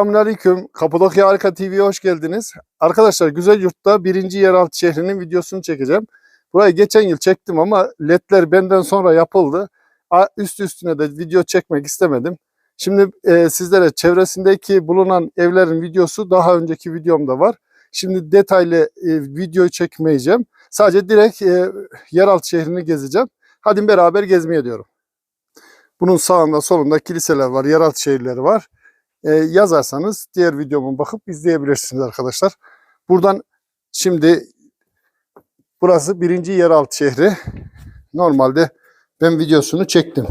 Selamünaleyküm. Kapadokya Harika TV'ye hoş geldiniz. Arkadaşlar Güzel Yurt'ta birinci yeraltı şehrinin videosunu çekeceğim. Burayı geçen yıl çektim ama ledler benden sonra yapıldı. Üst üstüne de video çekmek istemedim. Şimdi e, sizlere çevresindeki bulunan evlerin videosu daha önceki videomda var. Şimdi detaylı e, video çekmeyeceğim. Sadece direkt e, yeraltı şehrini gezeceğim. Hadi beraber gezmeye diyorum. Bunun sağında solunda kiliseler var, yeraltı şehirleri var e, yazarsanız diğer videomu bakıp izleyebilirsiniz arkadaşlar. Buradan şimdi burası birinci yeraltı şehri. Normalde ben videosunu çektim.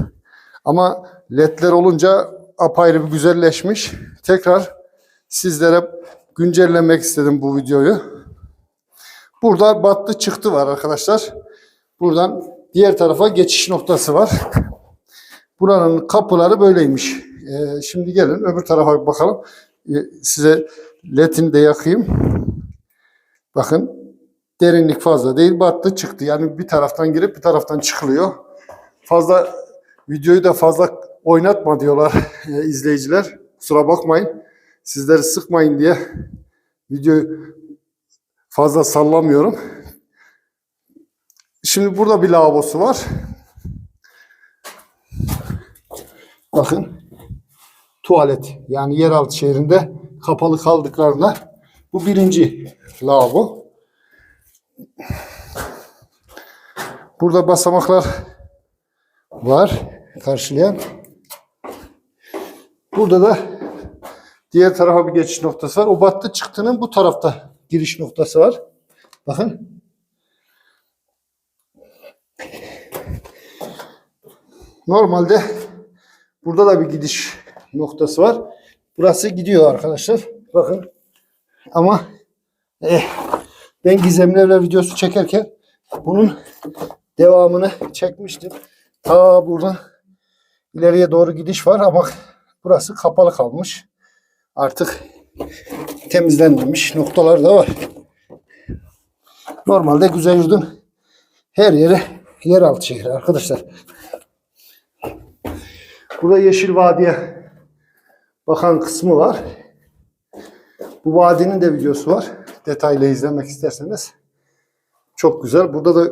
Ama ledler olunca apayrı bir güzelleşmiş. Tekrar sizlere güncellemek istedim bu videoyu. Burada battı çıktı var arkadaşlar. Buradan diğer tarafa geçiş noktası var. Buranın kapıları böyleymiş. Ee, şimdi gelin öbür tarafa bakalım. Ee, size ledini de yakayım. Bakın derinlik fazla değil. Battı çıktı. Yani bir taraftan girip bir taraftan çıkılıyor. Fazla videoyu da fazla oynatma diyorlar e, izleyiciler. Kusura bakmayın. Sizleri sıkmayın diye videoyu fazla sallamıyorum. Şimdi burada bir lavabosu var. Bakın tuvalet yani yeraltı şehrinde kapalı kaldıklarında bu birinci lavabo. Burada basamaklar var karşılayan. Burada da diğer tarafa bir geçiş noktası var. O battı çıktının bu tarafta giriş noktası var. Bakın. Normalde burada da bir gidiş noktası var. Burası gidiyor arkadaşlar. Bakın. Ama eh, ben Gizemli Evler videosu çekerken bunun devamını çekmiştim. Ta buradan ileriye doğru gidiş var ama burası kapalı kalmış. Artık temizlenmemiş noktalar da var. Normalde Güzel Yurdun her yeri yeraltı şehri arkadaşlar. Burada Yeşil Vadi'ye bakan kısmı var. Bu vadinin de videosu var. Detaylı izlemek isterseniz. Çok güzel. Burada da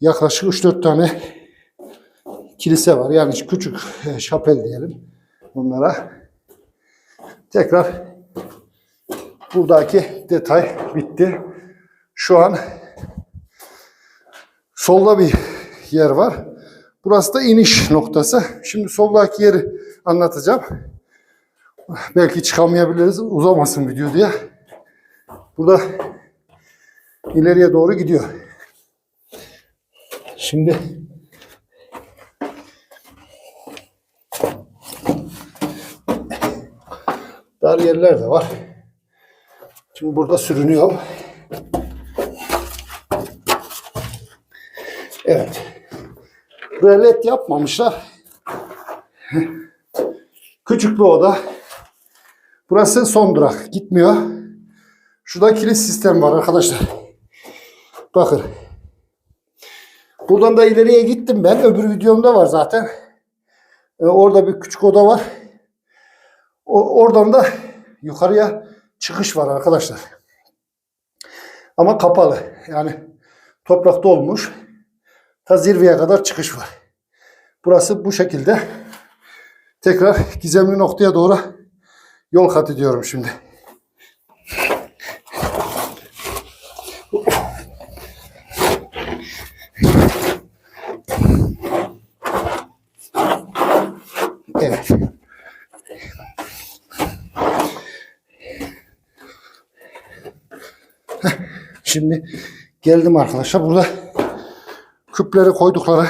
yaklaşık 3-4 tane kilise var. Yani küçük e, şapel diyelim bunlara. Tekrar buradaki detay bitti. Şu an solda bir yer var. Burası da iniş noktası. Şimdi soldaki yeri anlatacağım. Belki çıkamayabiliriz. Uzamasın video diye. Burada ileriye doğru gidiyor. Şimdi dar yerler de var. Şimdi burada sürünüyor. Evet. Buraya led yapmamışlar. Küçük bir oda. Burası son durak. Gitmiyor. Şurada kilit sistem var arkadaşlar. Bakın. Buradan da ileriye gittim ben. Öbür videomda var zaten. Ee, orada bir küçük oda var. O, oradan da yukarıya çıkış var arkadaşlar. Ama kapalı. Yani toprakta olmuş. Ta zirveye kadar çıkış var. Burası bu şekilde. Tekrar gizemli noktaya doğru yol kat ediyorum şimdi. Evet. Şimdi geldim arkadaşlar. Burada küpleri koydukları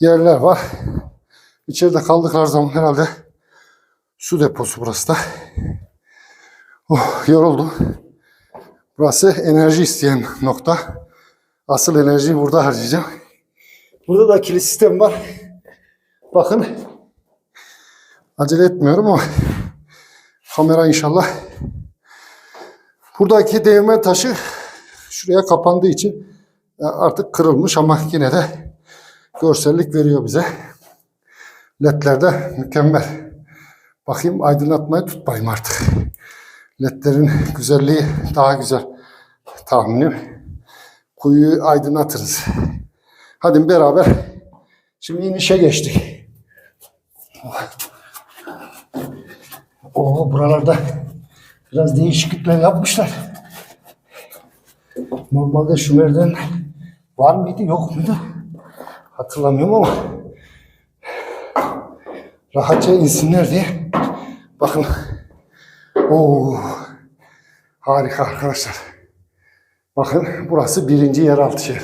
yerler var. İçeride kaldıkları zaman herhalde su deposu burası da. Oh, yoruldum. Burası enerji isteyen nokta. Asıl enerjiyi burada harcayacağım. Burada da kilit sistem var. Bakın. Acele etmiyorum ama kamera inşallah. Buradaki değirmen taşı şuraya kapandığı için e, artık kırılmış ama yine de görsellik veriyor bize. Ledler de mükemmel. Bakayım aydınlatmayı tutmayayım artık. Ledlerin güzelliği daha güzel tahminim. Kuyuyu aydınlatırız. Hadi beraber. Şimdi inişe geçtik. Oo buralarda biraz değişiklikler yapmışlar. Normalde şu merdiven var mıydı yok muydu? Hatırlamıyorum ama rahatça insinler diye. Bakın. Oo, harika arkadaşlar. Bakın burası birinci yeraltı şehir.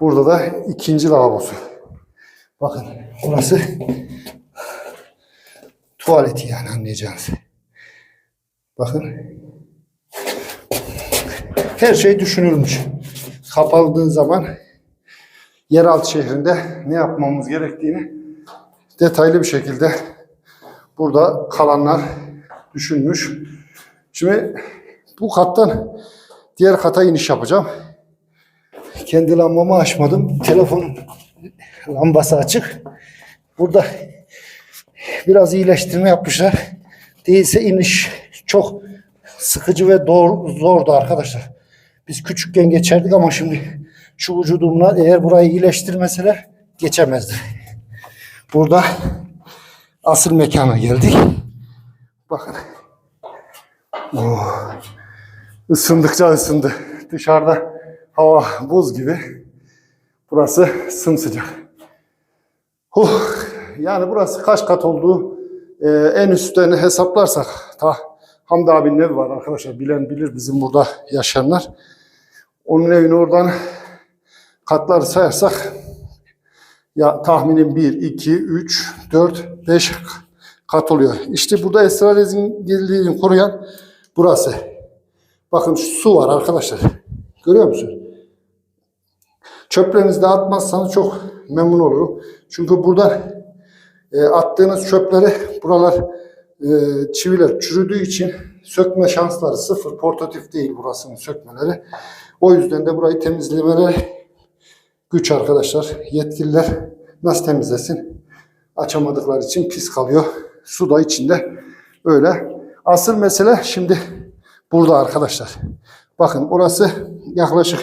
Burada da ikinci lavabosu. Bakın burası tuvaleti yani anlayacağınız. Bakın. Her şey düşünülmüş. Kapandığı zaman yeraltı şehrinde ne yapmamız gerektiğini detaylı bir şekilde burada kalanlar düşünmüş. Şimdi bu kattan diğer kata iniş yapacağım. Kendi lambamı açmadım. Telefonun lambası açık. Burada biraz iyileştirme yapmışlar. Değilse iniş çok sıkıcı ve zordu arkadaşlar. Biz küçükken geçerdik ama şimdi şu vücudumla eğer burayı iyileştirmeseler geçemezdi. Burada asıl mekana geldik. Bakın. Oh. Isındıkça ısındı. Dışarıda hava buz gibi. Burası sımsıcak. Huh. Yani burası kaç kat olduğu e, en üstlerini hesaplarsak ta Hamdi abinin evi var arkadaşlar. Bilen bilir bizim burada yaşayanlar. Onun evini oradan katları sayarsak ya tahminim 1, 2, 3, 4, 5 kat oluyor. İşte burada esrarezin geldiğini koruyan burası. Bakın su var arkadaşlar. Görüyor musun? Çöplerinizi de atmazsanız çok memnun olurum. Çünkü burada e, attığınız çöpleri buralar e, çiviler çürüdüğü için sökme şansları sıfır. Portatif değil burasının sökmeleri. O yüzden de burayı temizlemeleri güç arkadaşlar. Yetkililer nasıl temizlesin? Açamadıkları için pis kalıyor. Su da içinde öyle. Asıl mesele şimdi burada arkadaşlar. Bakın orası yaklaşık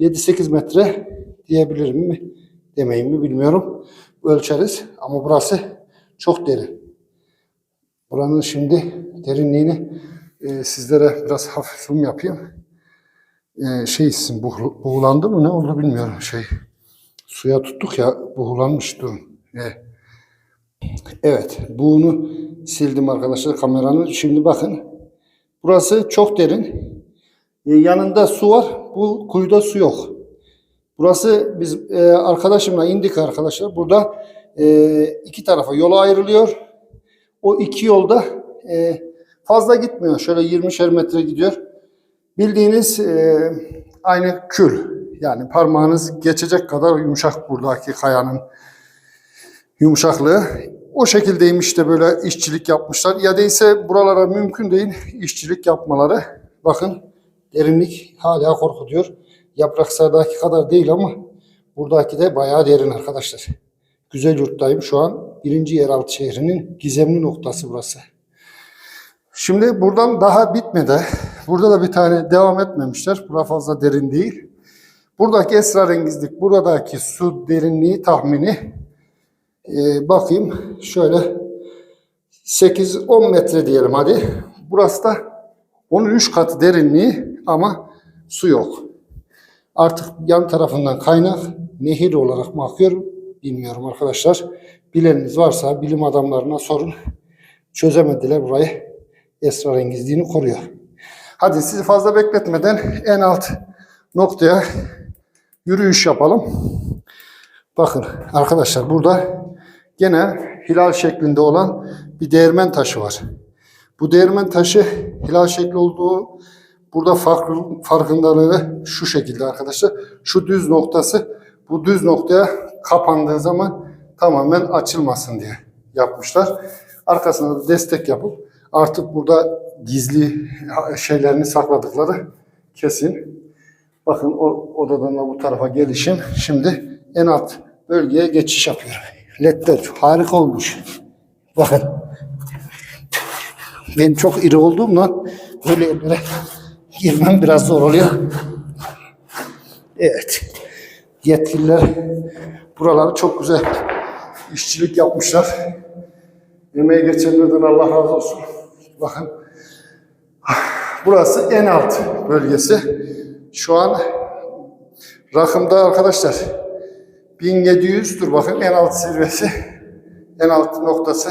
7-8 metre diyebilirim mi? Demeyim mi bilmiyorum. Ölçeriz ama burası çok derin. Buranın şimdi derinliğini e, sizlere biraz hafif zoom yapayım. E, şey isim buh- buğulandı mı ne oldu bilmiyorum şey. Suya tuttuk ya buğulanmış durum. E, evet buğunu sildim arkadaşlar kameranın. Şimdi bakın burası çok derin. E, yanında su var. Bu kuyuda su yok. Burası biz e, arkadaşımla indik arkadaşlar. Burada e, iki tarafa yola ayrılıyor. O iki yolda e, fazla gitmiyor. Şöyle 20'şer metre gidiyor. Bildiğiniz e, aynı kül. Yani parmağınız geçecek kadar yumuşak buradaki kayanın yumuşaklığı. O şekildeymiş de böyle işçilik yapmışlar. Ya değilse buralara mümkün değil işçilik yapmaları. Bakın derinlik hala korkutuyor. Yapraklardaki kadar değil ama buradaki de bayağı derin arkadaşlar. Güzel yurttayım şu an. Birinci yeraltı şehrinin gizemli noktası burası. Şimdi buradan daha bitmedi. Burada da bir tane devam etmemişler. Bura fazla derin değil. Buradaki esrarengizlik, buradaki su derinliği tahmini e, bakayım şöyle 8-10 metre diyelim hadi. Burası da onun 3 katı derinliği ama su yok. Artık yan tarafından kaynak nehir olarak mı akıyor bilmiyorum arkadaşlar. Bileniniz varsa bilim adamlarına sorun. Çözemediler burayı. Esrarengizliğini koruyor. Hadi sizi fazla bekletmeden en alt noktaya yürüyüş yapalım. Bakın arkadaşlar burada gene hilal şeklinde olan bir değirmen taşı var. Bu değirmen taşı hilal şekli olduğu burada farklı farkındalığı şu şekilde arkadaşlar. Şu düz noktası bu düz noktaya kapandığı zaman tamamen açılmasın diye yapmışlar. Arkasına da destek yapıp artık burada gizli şeylerini sakladıkları kesin. Bakın o odadan da bu tarafa gelişim. Şimdi en alt bölgeye geçiş yapıyorum. Ledler harika olmuş. Bakın Ben çok iri olduğumdan böyle yerlere girmem biraz zor oluyor. Evet. Yetkililer buraları çok güzel işçilik yapmışlar. Emeği geçenlerden Allah razı olsun. Bakın. Burası en alt bölgesi. Şu an rakımda arkadaşlar 1700 dur bakın en alt zirvesi en alt noktası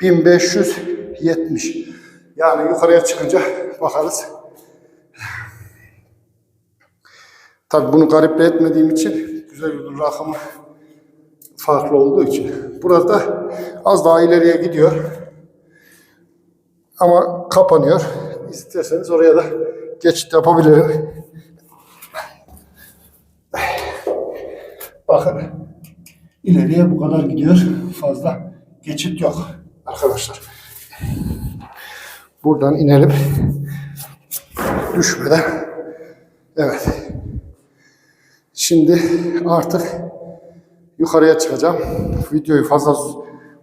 1570. Yani yukarıya çıkınca bakarız. Tabi bunu gariple etmediğim için güzel bir rakımı farklı olduğu için. Burada az daha ileriye gidiyor. Ama kapanıyor. İsterseniz oraya da geçit yapabilirim. Bakın ileriye bu kadar gidiyor. Fazla geçit yok arkadaşlar. Buradan inelim. Düşmeden. Evet. Şimdi artık yukarıya çıkacağım. Videoyu fazla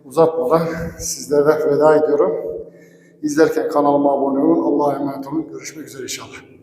uzatmadan sizlere veda ediyorum. İzlerken kanalıma abone olun. Allah'a emanet olun. Görüşmek üzere inşallah.